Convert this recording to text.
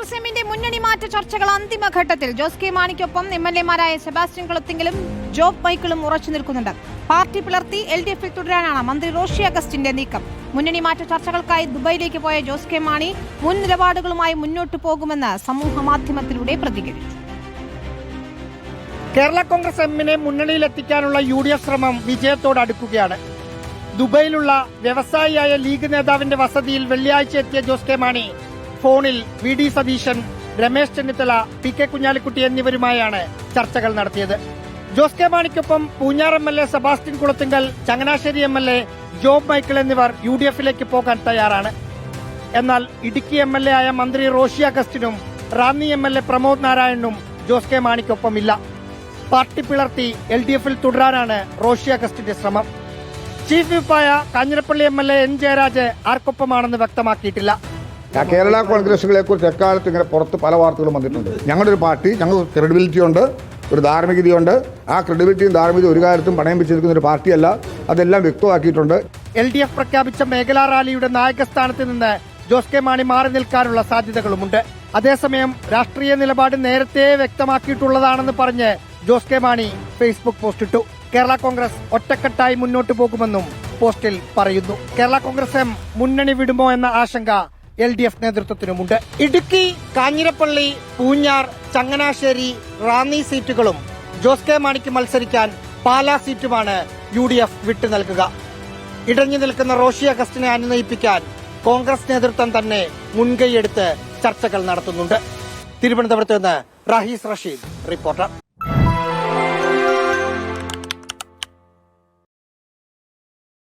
കോൺഗ്രസ് മുന്നണി മാറ്റ ചർച്ചകൾ അന്തിമഘട്ടത്തിൽ. ജോസ് കെ മാണിക്കൊപ്പം എം എൽ എമാരായ സെബാസ്റ്റ്യൻ കുളത്തിങ്കിലും ജോബ് മൈക്കിളും ഉറച്ചു നിൽക്കുന്നുണ്ട്. പാർട്ടി പിളർത്തി എൽ ഡി എഫിൽ തുടരാനാണ് മന്ത്രി റോഷി അഗസ്റ്റിന്റെ നീക്കം. മുന്നണി മാറ്റ ചർച്ചകൾക്കായി ദുബായിലേക്ക് പോയ ജോസ് കെ മാണി മുൻ നിലപാടുകളുമായി മുന്നോട്ടു പോകുമെന്ന് സമൂഹ മാധ്യമത്തിലൂടെ പ്രതികരിച്ചു. കേരള കോൺഗ്രസ് എമ്മിനെ മുന്നണിയിലെത്തിക്കാനുള്ള യു ഡി എഫ് ശ്രമം വിജയത്തോടടുക്കുകയാണ് ദുബൈയിലുള്ള വ്യവസായിയായ ലീഗ് നേതാവിന്റെ വസതിയിൽ വെള്ളിയാഴ്ച എത്തിയ ജോസ് കെ മാണി ഫോണിൽ V D Satheesan Ramesh Chennithala P K Kunhalikutty എന്നിവരുമായാണ് ചർച്ചകൾ നടത്തിയത്. Jose K മാണിക്കൊപ്പം Poonjar M L A Sebastian Kulathinkal Changanassery M L A Job Michael എന്നിവർ യു ഡി എഫിലേക്ക് പോകാൻ തയ്യാറാണ്. എന്നാൽ ഇടുക്കി എം എൽ എ ആയ മന്ത്രി Roshy അഗസ്റ്റിനും Ranni M L A Pramod നാരായണനും Jose K മാണിക്കൊപ്പമില്ല. പാർട്ടി പിളർത്തി എൽ ഡി എഫിൽ തുടരാനാണ് റോഷി അഗസ്റ്റിന്റെ ശ്രമം. Chief വിപ്പായ Kanjirappally M L A N Jayaraj ആർക്കൊപ്പമാണെന്ന് വ്യക്തമാക്കിയിട്ടില്ല. ആ കേരള കോൺഗ്രസുകളെ കുറിച്ച് എക്കാലത്ത് ഇങ്ങനെ പുറത്ത് പല വാർത്തകളും വന്നിട്ടുണ്ട്. ഞങ്ങളുടെ ഒരു പാർട്ടി ഞങ്ങൾക്ക് ക്രെഡിബിലിറ്റി ഉണ്ട് ഒരു ധാർമ്മികതയുണ്ട്. ആ ക്രെഡിബിലിറ്റിയും ധാർമ്മികതയും ഒരു കാലത്തും പണയം വെച്ചിരിക്കുന്ന ഒരു പാർട്ടിയല്ല. അതെല്ലാം വ്യക്തമാക്കിയിട്ടുണ്ട്. എൽ ഡി എഫ് പ്രഖ്യാപിച്ച മേഖലാ റാലിയുടെ നായകസ്ഥാനത്ത് നിന്ന് ജോസ് കെ മാണി മാറി നിൽക്കാനുള്ള സാധ്യതകളുമുണ്ട്. അതേസമയം രാഷ്ട്രീയ നിലപാട് നേരത്തെ വ്യക്തമാക്കിയിട്ടുള്ളതാണെന്ന് പറഞ്ഞ് Jose K Mani Facebook post ഇട്ടു കേരള കോൺഗ്രസ് ഒറ്റക്കെട്ടായി മുന്നോട്ട് പോകുമെന്നും പോസ്റ്റിൽ പറയുന്നു. കേരള കോൺഗ്രസ് എം മുന്നണി വിടുമോ എന്ന ആശങ്ക എൽ ഡി എഫ് നേതൃത്വത്തിനുമുണ്ട്. ഇടുക്കി കാഞ്ഞിരപ്പള്ളി പൂഞ്ഞാർ ചങ്ങനാശ്ശേരി റാന്നി സീറ്റുകളും ജോസ് കെ മാണിക്ക് മത്സരിക്കാൻ പാലാ സീറ്റുമാണ് യു ഡി എഫ് വിട്ടു നൽകുക. ഇടഞ്ഞു നിൽക്കുന്ന റോഷി അഗസ്റ്റിനെ അനുനയിപ്പിക്കാൻ കോൺഗ്രസ് നേതൃത്വം തന്നെ മുൻകൈയെടുത്ത് ചർച്ചകൾ നടത്തുന്നുണ്ട്. തിരുവനന്തപുരത്ത് നിന്ന് റഹീസ് റഷീദ് റിപ്പോർട്ടർ.